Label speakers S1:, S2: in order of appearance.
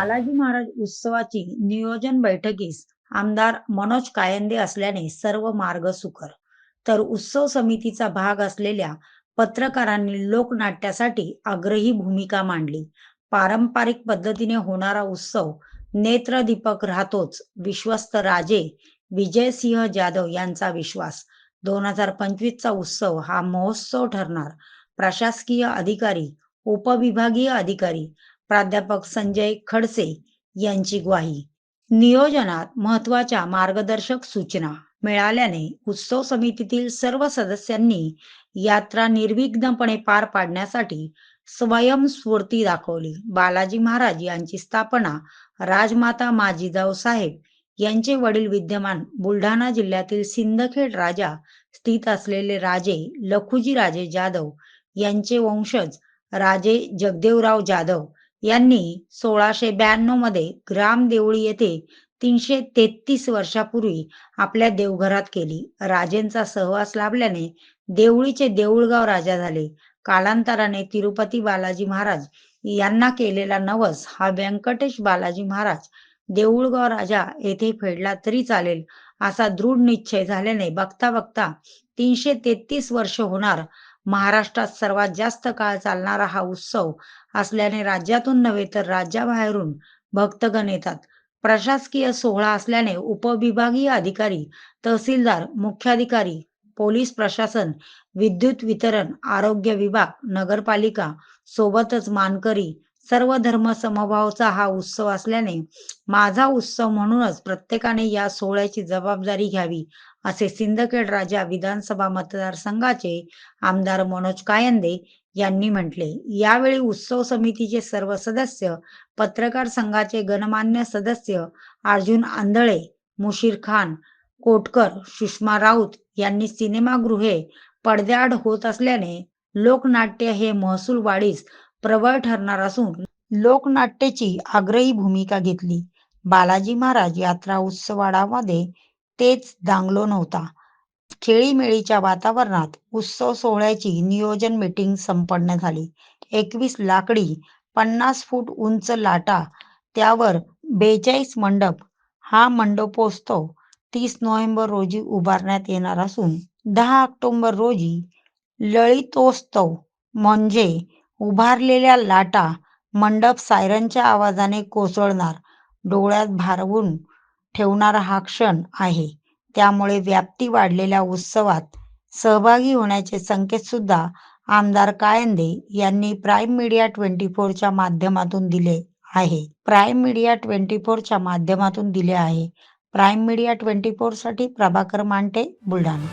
S1: बालाजी महाराज उत्सवाची नियोजन बैठकीस आमदार मनोज कायंदे असल्याने सर्व मार्ग सुकर. तर उत्सव समितीचा भाग असलेल्या पत्रकारांनी लोकनाट्यासाठी आग्रही भूमिका मांडली. पारंपरिक पद्धतीने होणारा उत्सव नेत्रदीपक राहतोच विश्वस्त राजे विजयसिंह जाधव यांचा विश्वास. दोन हजार पंचवीसचा उत्सव हा महोत्सव ठरणार. प्रशासकीय अधिकारी उपविभागीय अधिकारी प्राध्यापक संजय खडसे यांची ग्वाही. नियोजनात महत्त्वाच्या मार्गदर्शक सूचना मिळाल्याने उत्सव समितीतील सर्व सदस्यांनी यात्रा निर्विघ्नपणे पार पाडण्यासाठी स्वयंस्फूर्ती दाखवली. बालाजी महाराज यांची स्थापना राजमाता माजीजाऊ साहेब यांचे वडील विद्यमान बुलढाणा जिल्ह्यातील सिंदखेड राजा स्थित असलेले राजे लखुजी राजे जाधव यांचे वंशज राजे जगदेवराव जाधव यांनी सोळाशे ब्याण्णवमध्ये ग्राम देवळी येथे तीनशे तेहतीस वर्षापूर्वी आपल्या देवघरात केली. राजेंचा सहवास लाभल्याने देवळीचे देऊळगाव राजा झाले. कालांतराने तिरुपती बालाजी महाराज यांना केलेला नवस हा व्यंकटेश बालाजी महाराज देऊळगाव राजा येथे फेडला तरी चालेल असा दृढ निश्चय झाल्याने बघता बघता तीनशे तेहतीस वर्ष होणार महाराष्ट्रात सर्वात जास्त काळ चालणारा हा उत्सव असल्याने राज्यातून नव्हे तर राज्याबाहेरून भक्तगण येतात. प्रशासकीय सोहळा असल्याने उपविभागीय अधिकारी तहसीलदार मुख्याधिकारी पोलीस प्रशासन विद्युत वितरण आरोग्य विभाग नगरपालिका सोबतच मानकरी सर्व धर्म समभावचा हा उत्सव असल्याने माझा उत्सव म्हणूनच प्रत्येकाने या सोहळ्याची जबाबदारी घ्यावी असे सिंदखेड राजा विधानसभा मतदारसंघाचे आमदार मनोज कायंदे यांनी म्हटले. यावेळी उत्सव समितीचे सर्व सदस्य पत्रकार संघाचे गणमान्य सदस्य अर्जुन आंधळे मुशीर खान कोटकर सुषमा राऊत यांनी सिनेमागृहे पडद्याआड होत असल्याने लोकनाट्य हे महसूल वाढीस प्रबळ ठरणार असून लोकनाट्याची आग्रही भूमिका घेतली. बालाजी महाराज यात्रा उत्सवाडामध्ये तेच दांगलो नव्हता. खेळीमेळीच्या वातावरणात उत्सव सोहळ्याची नियोजन मीटिंग संपन्न झाली. एकवीस लाकडी पन्नास फूट उंच लाटा त्यावर बेचाळीस मंडप हा मंडपोत्सव तीस नोव्हेंबर रोजी उभारण्यात येणार असून दहा ऑक्टोबर रोजी ललितोत्सव म्हणजे उभारलेल्या लाटा मंडप सायरनच्या आवाजाने कोसळणार डोळ्यात भारवून ठेवणारा हा क्षण आहे. त्यामुळे व्याप्ती वाढलेल्या उत्सवात सहभागी होण्याचे संकेत सुद्धा आमदार कायंदे यांनी प्राईम मीडिया ट्वेंटी फोरच्या माध्यमातून दिले आहे. प्राईम मीडिया ट्वेंटी फोरच्या माध्यमातून दिले आहे. प्राईम मीडिया ट्वेंटी फोरसाठी प्रभाकर मांटे बुलढाणा.